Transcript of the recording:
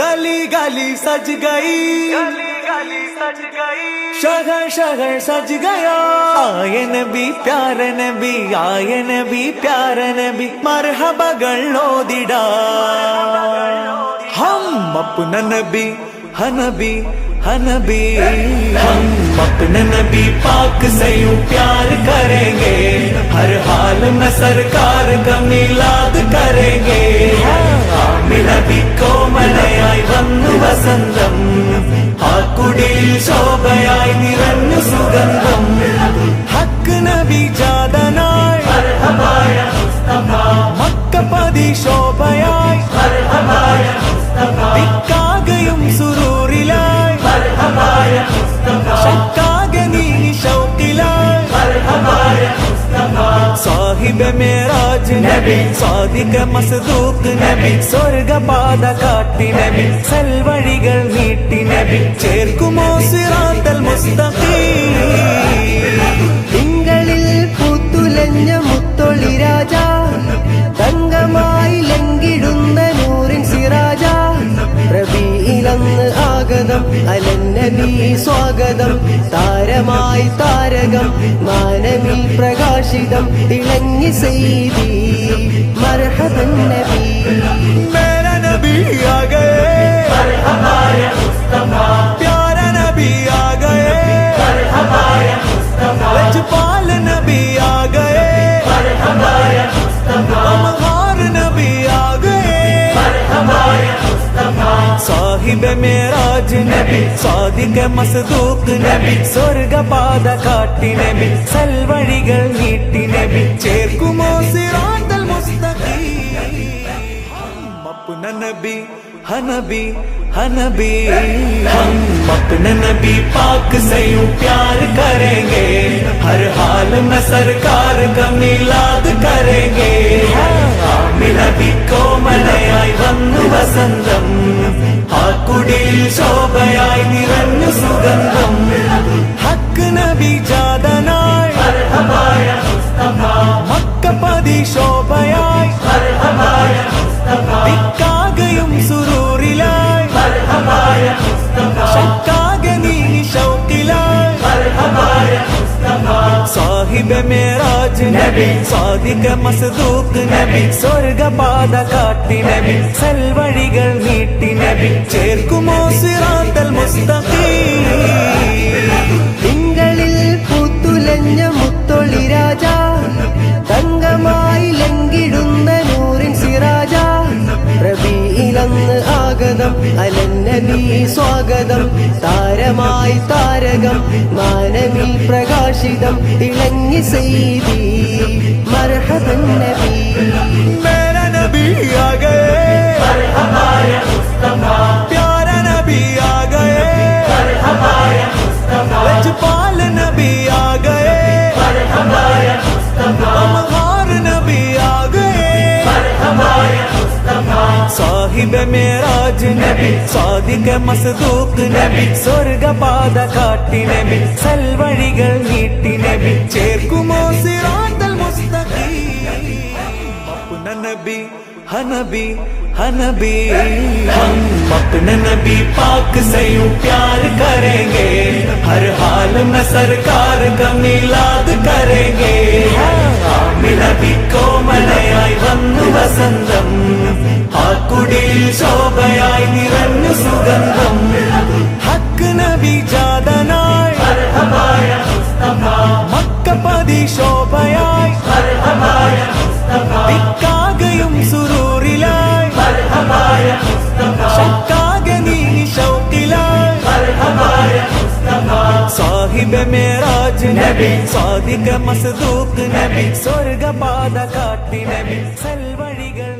गली गली सज गई। गली गली सज गई। शहर शहर सज गया। आए नबी प्यार नबी आए नबी प्यार नबी। मरहबा गलो दिडा हम अपना नबी हनबी हनबी। हम अपने नबी पाक से यू प्यार करेंगे। हर हाल में सरकार का मिलाद करेंगे। നബി കോമലയായി വന്നു വസന്തം. ആ കുടിയിൽ ശോഭയായി നിറഞ്ഞു സുഗന്ധം. ഹക്ക് നബി ജാതനായി. മക്കപ്പതി ശോഭയായി സാഹിബ് മേറാജ് നബി സ്വാദിക മസ്ദൂക്ക് നബി സ്വർഗപാത കാട്ടി നബി സൽവഴികൾ നീട്ടി നബി ചേർക്കുമോ സിറാത്തൽ മുസ്തഖീം? ഇലന്ന് ആഗതം. അലന്നബി സ്വാഗതം. താരമായി താരകം. മാനവിൽ പ്രകാശിതം. ഇളങ്ങി സെയ്തി. മർഹബൻ നബി. മേര में मेराज नबी சாதிக்க மசதூக்கு நபி சொர்க்க பாத காட்டி நபி சல்வழிகள் நீட்டி நபி சேர்க்குமோ சிராந்தல் முஸ்தகி அப்புன நபி ஹனபி ஹனபி हम अपने नबी पाक से यूं प्यार करेंगे हर हाल में सरकार का मिलाद करेंगे आमिर नबी को मनाया ശോഭയായി നിറഞ്ഞു സുഗന്ധം. നബി. സ്വാധിക മസദൂക്ക് നബി. സ്വർഗപാത കാട്ടി നബി. സൽവഴികൾ നീട്ടി നബി. ചേർക്കുമോ സിറാത്തൽ മുസ്തഖീം. തിങ്കളിൽ പൂത്തുലഞ്ഞ മുത്തൊളി രാജ. തങ്കമായി ലങ്കിടുന്ന നൂറിൻ സിറാജ. പ്രബീലന്ന് ആഗതം അലന്നബി സ്വാഗതം. താരമായി താരകം മാനവിൽ راشدم يغني سيدي مرحبا النبي مالا نبي يا جاي. സാഹിബ മേറാജ് നബി സാദിക മസ്ദൂക്ക് നബി സ്വർഗപാത കാട്ടി നബി സൽവഴികൾ നീട്ടി നബി ചേർക്കുമോ സിറാത്തൽ മുസ്തഖീം अपना नबी हनबी हनबी हम अपने नबी पाक से यूं प्यार करेंगे हर हाल में सरकार का मिलाद करेंगे ആമി നബി കോമലയായി ശോഭയായി നിറഞ്ഞു സുഗന്ധം. ഹക്ക് നബി ജാതനായി. മക്കപ്പതി ശോഭയായി. ദിക്കാകയും സുരൂറിലായി ശക്കാകെ നീ ഷൗക്കിലായി സാഹിബ് മേറാജ് നബി സാദിക മസ്ദൂക്ക് നബി സ്വർഗപാത കാട്ടി നബി. സൽവഴികൾ